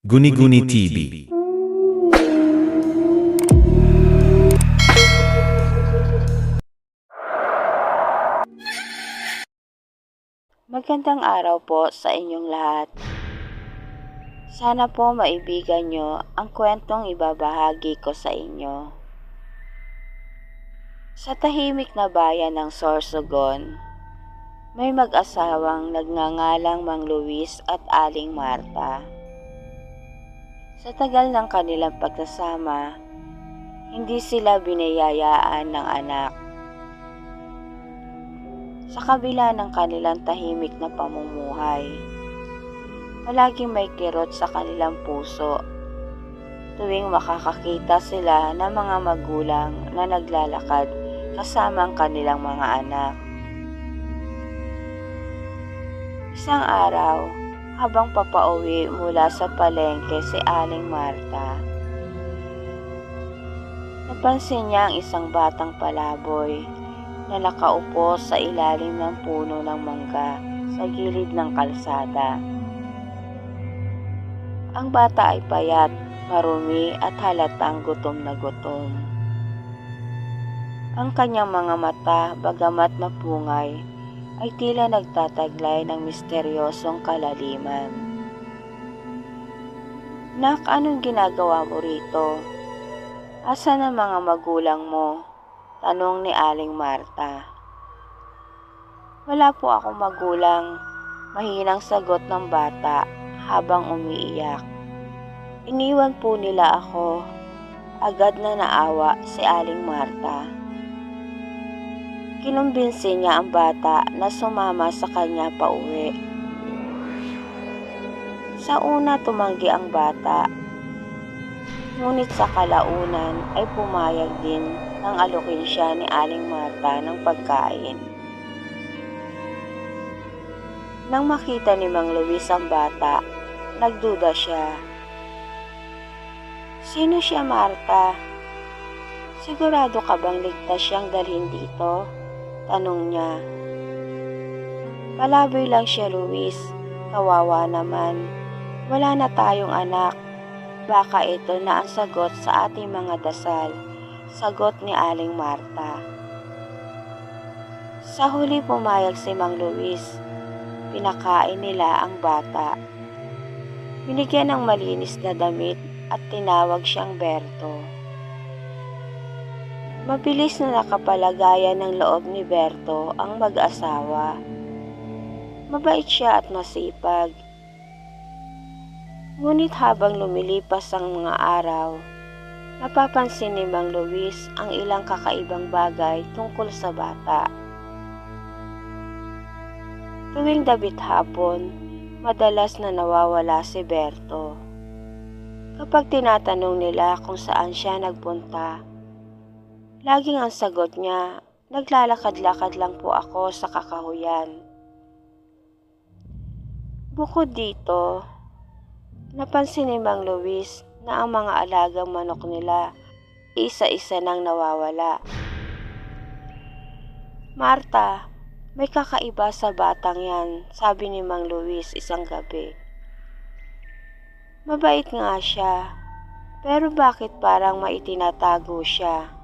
Guni-Guni TV. Magandang araw po sa inyong lahat. Sana po maibigan nyo ang kwentong ibabahagi ko sa inyo. Sa tahimik na bayan ng Sorsogon, may mag-asawang nagngangalang Mang Luis at Aling Marta. Sa tagal ng kanilang pagsasama, hindi sila binayayaan ng anak. Sa kabila ng kanilang tahimik na pamumuhay, palaging may kirot sa kanilang puso tuwing makakakita sila ng mga magulang na naglalakad kasama ang kanilang mga anak. Isang araw, habang papauwi mula sa palengke si Aling Marta, napansin niya ang isang batang palaboy na nakaupo sa ilalim ng puno ng mangga sa gilid ng kalsada. Ang bata ay payat, marumi at halatang gutom na gutom. Ang kanyang mga mata, bagamat mapungay, ay tila nagtataglay ng misteryosong kalaliman. Nak, anong ginagawa mo rito? Asan ang mga magulang mo? Tanong ni Aling Marta. Wala po akong magulang, mahinang sagot ng bata habang umiiyak. Iniwan po nila ako. Agad na naawa si Aling Marta. Kinumbinsi niya ang bata na sumama sa kanya pa uwi. Sa una tumanggi ang bata, ngunit sa kalaunan ay pumayag din nang alukin siya ni Aling Marta ng pagkain. Nang makita ni Mang Luis ang bata, nagduda siya. Sino siya, Marta? Sigurado ka bang ligtas siyang dalhin dito? Tanong niya. Palaboy lang siya, Luis. Kawawa naman. Wala na tayong anak. Baka ito na ang sagot sa ating mga dasal. Sagot ni Aling Marta. Sa huli pumayag si Mang Luis. Pinakain nila ang bata. Binigyan ng malinis na damit at tinawag siyang Berto. Mabilis na nakapalagayan ng loob ni Berto ang mag-asawa. Mabait siya at masipag. Ngunit habang lumilipas ang mga araw, napapansin ni Mang Luis ang ilang kakaibang bagay tungkol sa bata. Tuwing dabit hapon, madalas na nawawala si Berto. Kapag tinatanong nila kung saan siya nagpunta, laging ang sagot niya, naglalakad-lakad lang po ako sa kakahuyan. Bukod dito, napansin ni Mang Luis na ang mga alagang manok nila isa-isa nang nawawala. Marta, may kakaiba sa batang yan, sabi ni Mang Luis isang gabi. Mabait nga siya, pero bakit parang maitinatago siya?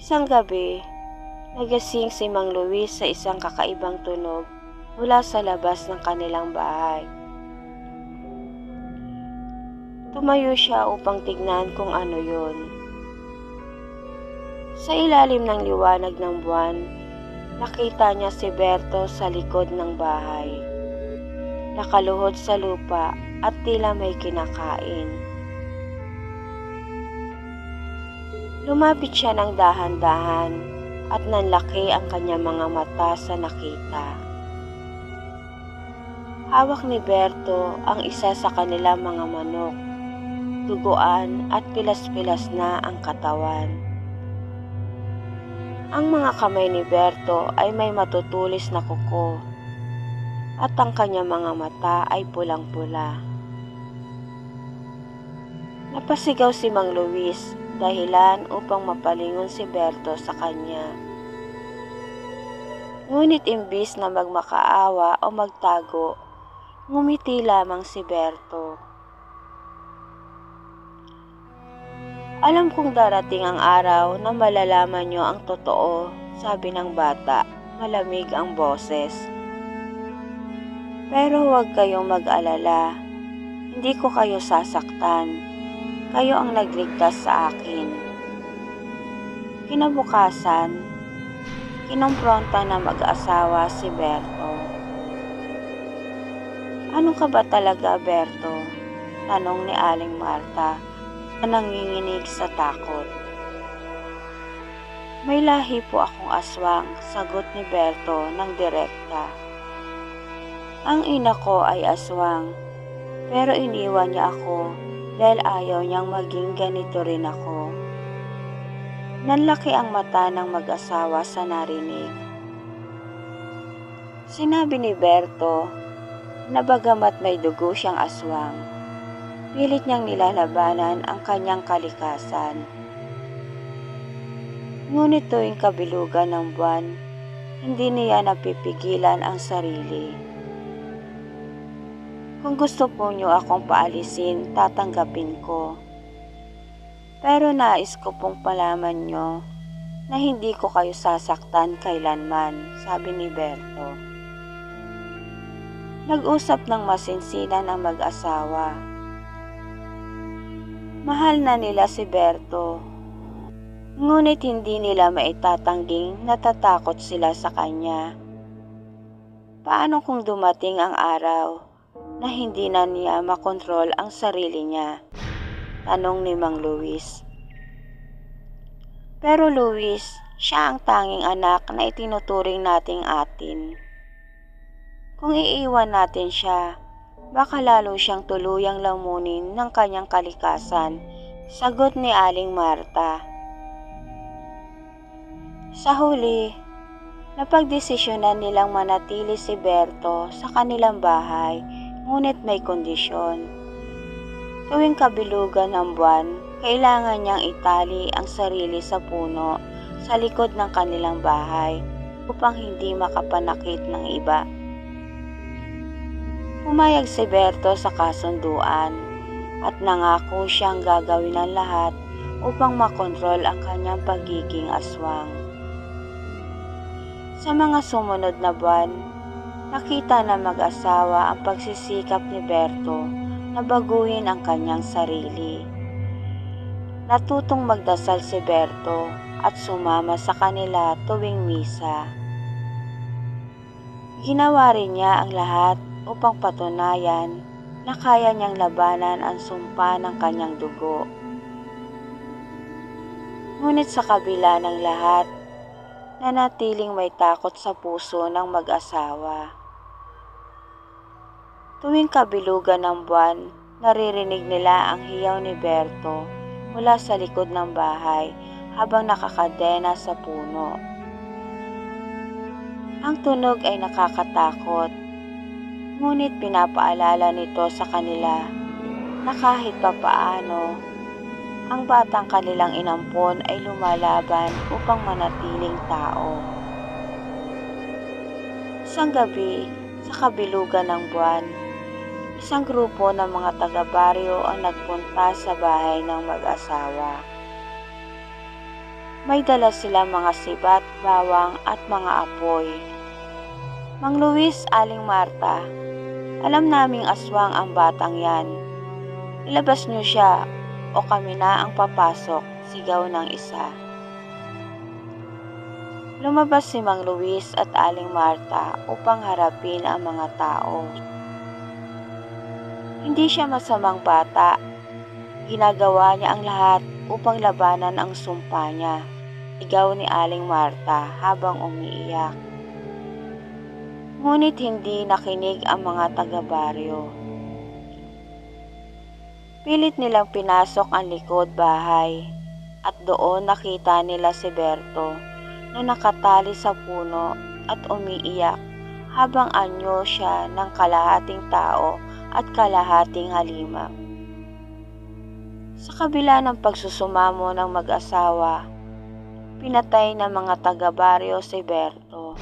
Isang gabi, nagasing si Mang Luis sa isang kakaibang tunog mula sa labas ng kanilang bahay. Tumayo siya upang tignan kung ano yun. Sa ilalim ng liwanag ng buwan, nakita niya si Berto sa likod ng bahay. Nakaluhod sa lupa at tila may kinakain. Lumapit siya ng dahan-dahan at nanlaki ang kanyang mga mata sa nakita. Hawak ni Berto ang isa sa kanilang mga manok. Duguan at pilas-pilas na ang katawan. Ang mga kamay ni Berto ay may matutulis na kuko at ang kanyang mga mata ay pulang-pula. Napasigaw si Mang Luis dahilan upang mapalingon si Berto sa kanya. Ngunit imbis na magmakaawa o magtago, Ngumiti lamang si Berto. Alam kong darating ang araw na malalaman nyo ang totoo, sabi ng bata. Malamig ang boses. Pero huwag kayong mag-alala. Hindi ko kayo sasaktan. Kayo ang nagligtas sa akin. Kinabukasan, kinumpronta na mag-asawa si Berto. Ano ka ba talaga, Berto? Tanong ni Aling Marta na nanginginig sa takot. May lahi po akong aswang, sagot ni Berto ng direkta. Ang ina ko ay aswang, pero iniwan niya ako dahil ayaw niyang maging ganito rin ako. Nanlaki ang mata ng mag-asawa sa narinig. Sinabi ni Berto na bagamat may dugo siyang aswang, Pilit niyang nilalabanan ang kanyang kalikasan. Ngunit tuwing kabilugan ng buwan, hindi niya napipigilan ang sarili. Kung gusto po niyo akong paalisin, tatanggapin ko. Pero nais ko pong palaman niyo na hindi ko kayo sasaktan kailanman, sabi ni Berto. Nag-usap ng masinsinan ang mag-asawa Mahal na nila si Berto. Ngunit hindi nila maitatangging natatakot sila sa kanya. Paano kung dumating ang araw na hindi na niya makontrol ang sarili niya? Tanong ni Mang Luis. Pero Luis, siya ang tanging anak na itinuturing nating atin. Kung iiwan natin siya, baka lalo siyang tuluyang lamunin ng kanyang kalikasan, sagot ni Aling Marta. Sa huli, napagdesisyonan nilang manatili si Berto sa kanilang bahay, ngunit may kondisyon. Tuwing kabilugan ng buwan, kailangan niyang itali ang sarili sa puno sa likod ng kanilang bahay upang hindi makapanakit ng iba. Pumayag si Berto sa kasunduan at nangako siyang gagawin ang lahat upang makontrol ang kanyang pagiging aswang. Sa mga sumunod na buwan, nakita na mag-asawa ang pagsisikap ni Berto na baguhin ang kanyang sarili. Natutong magdasal si Berto at sumama sa kanila tuwing misa. Ginawa rin niya ang lahat upang patunayan na kaya niyang labanan ang sumpa ng kanyang dugo. Ngunit sa kabila ng lahat, nanatiling may takot sa puso ng mag-asawa. Tuwing kabilugan ng buwan, naririnig nila ang hiyaw ni Berto mula sa likod ng bahay habang nakakadena sa puno. Ang tunog ay nakakatakot Ngunit pinapaalala nito sa kanila na kahit papaano, ang batang kanilang inampon ay lumalaban upang manatiling tao. Isang gabi, sa kabilugan ng buwan, isang grupo ng mga taga-baryo ang nagpunta sa bahay ng mag-asawa. May dala sila mga sibat, bawang at mga apoy. Mang Luis Aling Marta, alam naming aswang ang batang yan. Ilabas niyo siya o kami na ang papasok, sigaw ng isa. Lumabas si Mang Luis at Aling Marta upang harapin ang mga tao. Hindi siya masamang bata. Ginagawa niya ang lahat upang labanan ang sumpa niya. Sigaw ni Aling Marta habang umiiyak. Ngunit hindi nakinig ang mga taga-baryo. Pilit nilang pinasok ang likod bahay at doon nakita nila si Berto na nakatali sa puno at umiiyak habang anyo siya ng kalahating tao at kalahating halima. Sa kabila ng pagsusumamo ng mag-asawa, pinatay ng mga taga-baryo si Berto.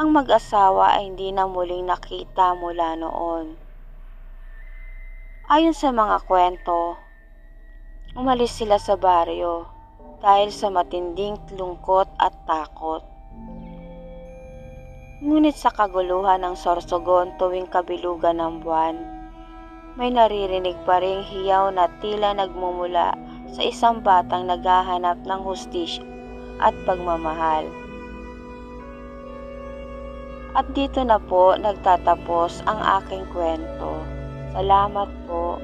Ang mag-asawa ay hindi na muling nakita mula noon. Ayon sa mga kwento, umalis sila sa baryo dahil sa matinding lungkot at takot. Ngunit sa kaguluhan ng Sorsogon tuwing kabilugan ng buwan, may naririnig pa ring hiyaw na tila nagmumula sa isang batang naghahanap ng hustisya at pagmamahal. At dito na po nagtatapos ang aking kwento. Salamat po.